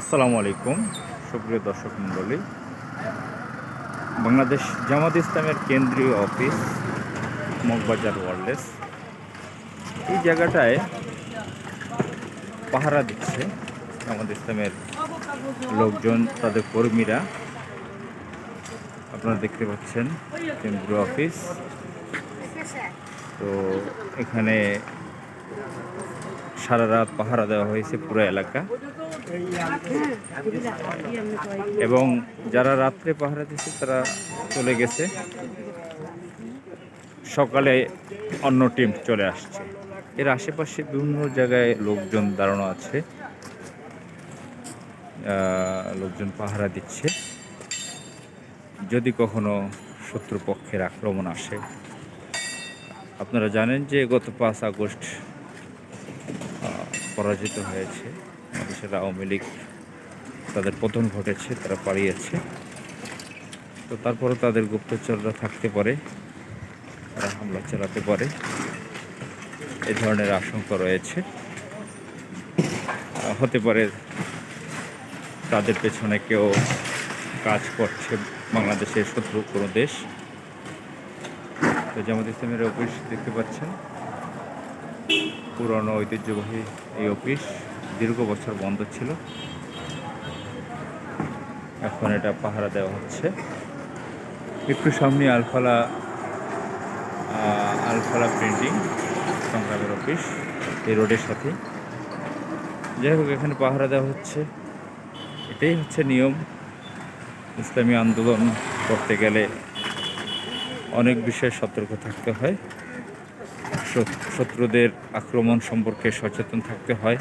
আসসালামু আলাইকুম, সুপ্রিয় দর্শক মণ্ডলী। বাংলাদেশ জামাত ইসলামের কেন্দ্রীয় অফিস, মগবাজার ওয়ার্ল্ডেস এই জায়গাটায় পাহারা দিচ্ছে জামাত ইসলামের লোকজন, তাদের কর্মীরা। আপনারা দেখতে পাচ্ছেন কেন্দ্রীয় অফিস। তো এখানে সারা রাত পাহারা দেওয়া হয়েছে পুরো এলাকা। এবং যারা রাত্রে পাহারা দিচ্ছে তারা চলে গেছে। সকালে অন্য টিম চলে আসছে। এর আশেপাশে বিভিন্ন জায়গায় লোকজন দাঁড়ানো আছে। লোকজন পাহারা দিচ্ছে। যদি কখনো শত্রুপক্ষের আক্রমণ আসে, আপনারা জানেন যে গত পাঁচ আগস্ট পরাজিত হয়েছে। দেশের আওয়ামী লীগ তাদের পতন ঘটেছে, তারা পালিয়েছে। তো তারপরে তাদের গুপ্তচররা থাকতে পারে, তারা হামলা চালাতে পারে। এ ধরনের আশঙ্কা রয়েছে। হতে পারে তাদের পেছনে কেউ কাজ করছে বাংলাদেশের শত্রু কোনো দেশ। তো জামাত ইসলামের অফিস দেখতে পাচ্ছেন। পুরনো ঐতিহ্যবাহী এই অফিস। দীর্ঘ বছর বন্ধ ছিল। এখন এটা পাহারা দেওয়া হচ্ছে। একটু সামনে আলফালা আলফালা প্রিন্টিং সংগ্রামের অফিস এই রোডের সাথে। যাই হোক, এখানে পাহারা দেওয়া হচ্ছে। এটাই হচ্ছে নিয়ম। ইসলামী আন্দোলন করতে গেলে অনেক বিষয়ে সতর্ক থাকতে হয়। শত- শত্রুদের আক্রমণ সম্পর্কে সচেতন থাকতে হয়।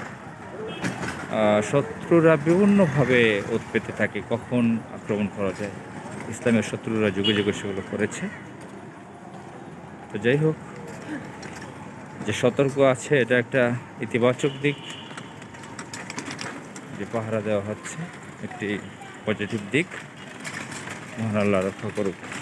শত্রুরা বিভিন্নভাবে ওত পেতে থাকে, কখন আক্রমণ করা যায়। ইসলামের শত্রুরা যুগে যুগে সেগুলো করেছে। তো যাই হোক, যে সতর্ক আছে, এটা একটা ইতিবাচক দিক। যে পাহারা দেওয়া হচ্ছে, একটি পজিটিভ দিক। মহান আল্লাহ রক্ষা করুক।